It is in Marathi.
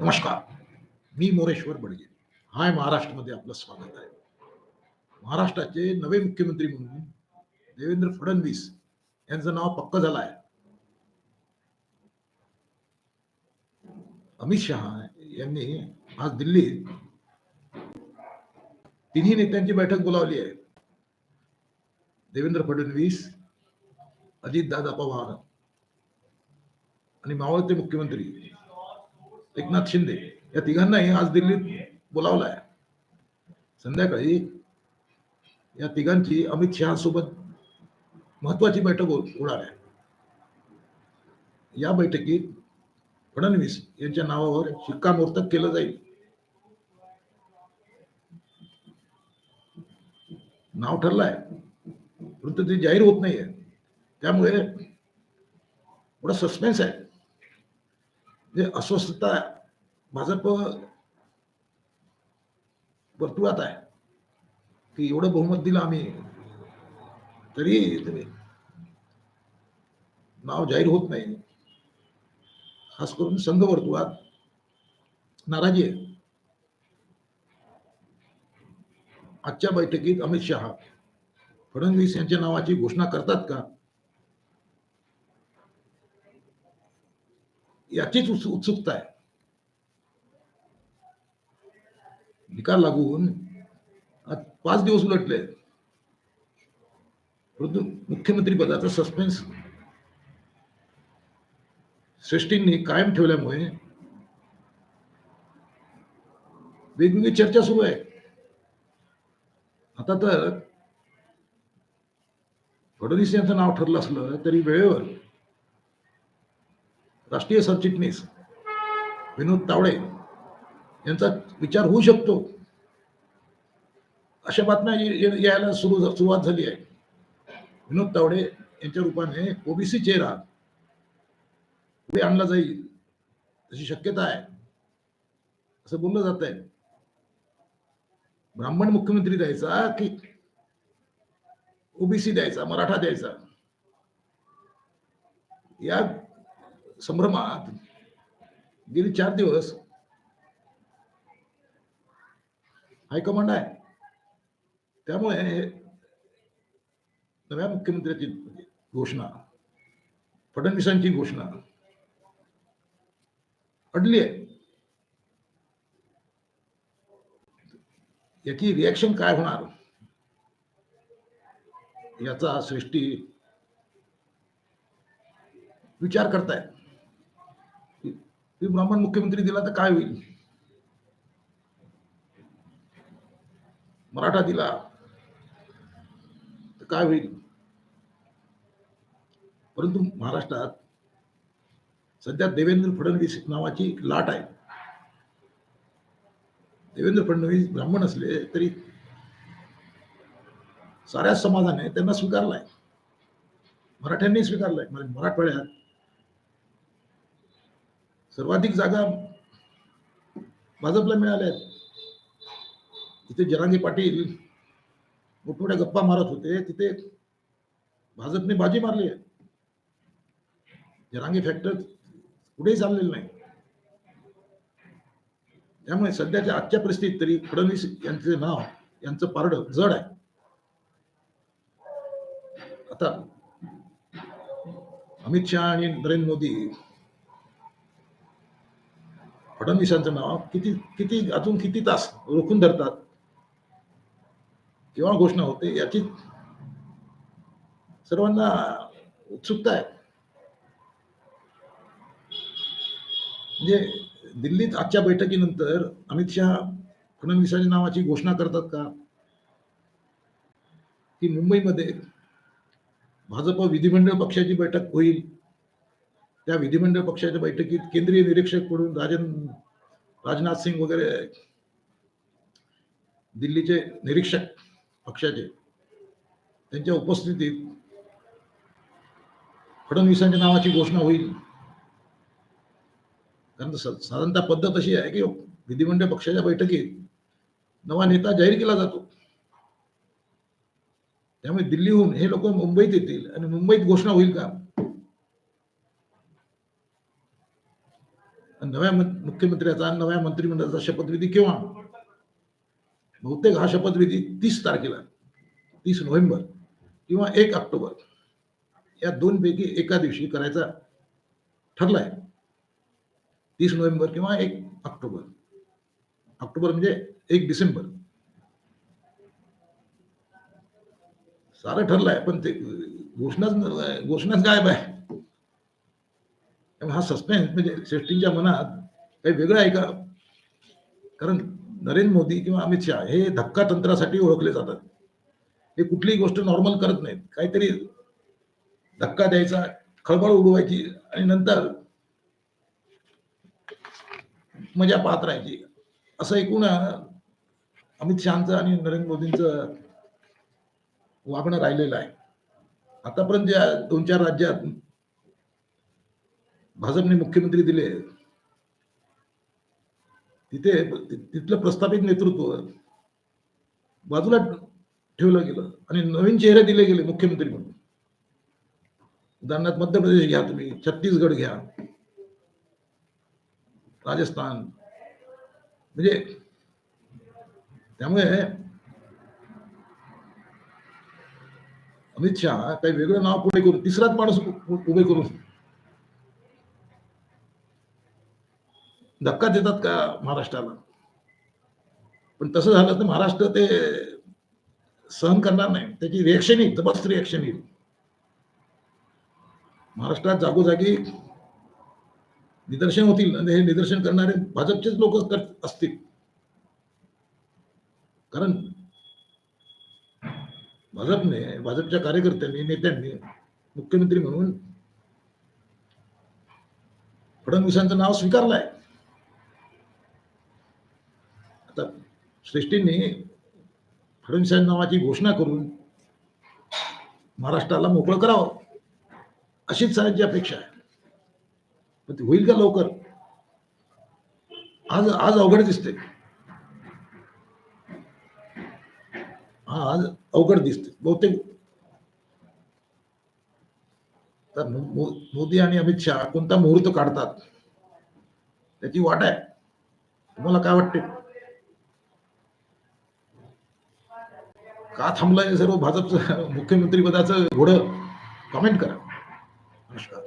नमस्कार. मी मोरेश्वर बडगे. हाय महाराष्ट्रमध्ये आपलं स्वागत आहे. महाराष्ट्राचे नवे मुख्यमंत्री म्हणून देवेंद्र फडणवीस यांचं नाव पक्क झालं आहे. अमित शहा यांनी आज दिल्लीत तिन्ही नेत्यांची बैठक बोलावली आहे. देवेंद्र फडणवीस अजितदादा पवार आणि मावळते मुख्यमंत्री एकनाथ शिंदे या तिघांनाही आज दिल्लीत बोलावलं आहे संध्याकाळी या तिघांची अमित शहा सोबत महत्वाची बैठक हो-, होणार आहे. या बैठकीत फडणवीस यांच्या नावावर शिक्कामोर्तब केलं जाईल. नाव ठरलं आहे परंतु ते जाहीर होत नाहीये. त्यामुळे थोडा सस्पेन्स आहे. म्हणजे अस्वस्थता भाजप वर्तुळात आहे. की एवढं बहुमत दिलं आम्ही तरी नाव जाहीर होत नाही. खास करून संघ वर्तुळात नाराजी आहे. आजच्या बैठकीत अमित शहा फडणवीस यांच्या नावाची घोषणा करतात का? याचीच उत्सु- उत्सुकता आहे निकाल लागून पाच दिवस उलटले परंतु मुख्यमंत्री पदाचा सस्पेन्स श्रेष्ठींनी कायम ठेवल्यामुळे वेगवेगळी चर्चा सुरू आहे आता तर फडणवीस यांचं नाव ठरलं असलं तरी वेळेवर राष्ट्रीय सरचिटणीस विनोद तावडे यांचा विचार होऊ शकतो. अशा बातम्या यायला सुरू सुरुवात झाली आहे. विनोद तावडे यांच्या रूपाने ओबीसी चेहरा पुढे आणला जाईल तशी शक्यता आहे असं बोललं जात आहे. ब्राह्मण मुख्यमंत्री द्यायचा की ओबीसी द्यायचा मराठा द्यायचा? या संभ्रमात गेली चार दिवस. हायकमांड आहे. त्यामुळे नव्या मुख्यमंत्र्याची घोषणा फडणवीसांची घोषणा अडली आहे. याची रिॲक्शन काय होणार? याचा सृष्टी विचार करताय ते ब्राह्मण मुख्यमंत्री दिला तर काय होईल? मराठा दिला तर काय होईल? परंतु महाराष्ट्रात सध्या देवेंद्र फडणवीस नावाची लाट आहे. देवेंद्र फडणवीस ब्राह्मण असले तरी साऱ्या समाजाने त्यांना स्वीकारलाय. मराठ्यांनी स्वीकारलाय. म्हणजे मराठवाड्यात सर्वाधिक जागा भाजपला मिळाल्या आहेत. तिथे जरांगी पाटील मोठमोठ्या गप्पा मारत होते तिथे भाजपने बाजी मारली आहे. जरांगी फॅक्टर कुठेही चाललेलं नाही. त्यामुळे सध्याच्या आजच्या परिस्थितीत तरी फडणवीस यांचे नाव यांचं पारड जड आहे. आता अमित शहा आणि नरेंद्र मोदी फडणवीसांचं नाव किती किती अजून किती तास रोखून धरतात? केव्हा घोषणा होते याची सर्वांना उत्सुकता आहे. म्हणजे दिल्लीत आजच्या बैठकीनंतर अमित शहा फडणवीसांच्या नावाची घोषणा करतात का? की मुंबईमध्ये भाजप विधिमंडळ पक्षाची बैठक होईल? त्या विधिमंडळ पक्षाच्या बैठकीत केंद्रीय निरीक्षक म्हणून राजन राजनाथ सिंग वगैरे दिल्लीचे निरीक्षक पक्षाचे त्यांच्या उपस्थितीत फडणवीसांच्या नावाची घोषणा होईल. कारण साधारणतः पद्धत अशी आहे की विधिमंडळ पक्षाच्या बैठकीत नवा नेता जाहीर केला जातो. त्यामुळे दिल्लीहून हे लोक मुंबईत येतील आणि मुंबईत घोषणा होईल का आणि नव्या मुख्यमंत्र्याचा नव्या मंत्रिमंडळाचा शपथविधी केव्हा? बहुतेक हा शपथविधी तीस तारखेला तीस नोव्हेंबर किंवा एक ऑक्टोबर. या दोन पैकी एका दिवशी करायचा ठरलाय. तीस नोव्हेंबर किंवा एक ऑक्टोबर. ऑक्टोबर म्हणजे एक डिसेंबर. सारं ठरलंय पण ते घोषणाच घोषणाच गायब आहे. हा सस्पेन्स म्हणजे श्रेष्ठींच्या मनात काही वेगळं आहे का? कारण नरेंद्र मोदी किंवा अमित शहा हे धक्का तंत्रासाठी ओळखले जातात. हे कुठलीही गोष्ट नॉर्मल करत नाहीत. काहीतरी धक्का द्यायचा खळबळ उडवायची आणि नंतर मजा पाहत राहायची. असं एकूण अमित शहाचं आणि नरेंद्र मोदींचं वागणं राहिलेलं आहे. आतापर्यंत ज्या दोन चार राज्यात भाजपने मुख्यमंत्री दिले. तिथे तिथलं प्रस्थापित नेतृत्व बाजूला ठेवलं गेलं आणि नवीन चेहरे दिले गेले मुख्यमंत्री म्हणून. उदाहरणार्थ मध्य प्रदेश घ्या तुम्ही छत्तीसगड घ्या. राजस्थान. म्हणजे त्यामुळे अमित शहा काही वेगळं नाव पुढे करून तिसराच माणूस उभे करून धक्का देतात का महाराष्ट्राला? पण तसं झालं तर महाराष्ट्र ते सहन करणार नाही. त्याची रिएक्शन येईल जबरदस्त रिएक्शन येईल महाराष्ट्रात जागोजागी निदर्शन होतील आणि हे निदर्शन करणारे भाजपचेच लोक असतील. कारण भाजपने भाजपच्या कार्यकर्त्यांनी नेत्यांनी मुख्यमंत्री म्हणून फडणवीसांचं नाव स्वीकारलंय. आता श्रेष्ठींनी फडणवीसांच्या नावाची घोषणा करून महाराष्ट्राला मोकळं करावं अशीच सगळ्यांची अपेक्षा आहे. पण ते होईल का लवकर? आज आज अवघड दिसते हा आज अवघड दिसते बहुतेक. तर मोदी आणि अमित शहा कोणता मुहूर्त काढतात त्याची वाट आहे. तुम्हाला काय वाटते का थांबलंय सर्व भाजपचं मुख्यमंत्रीपदाचं घोडं? कमेंट करा. नमस्कार.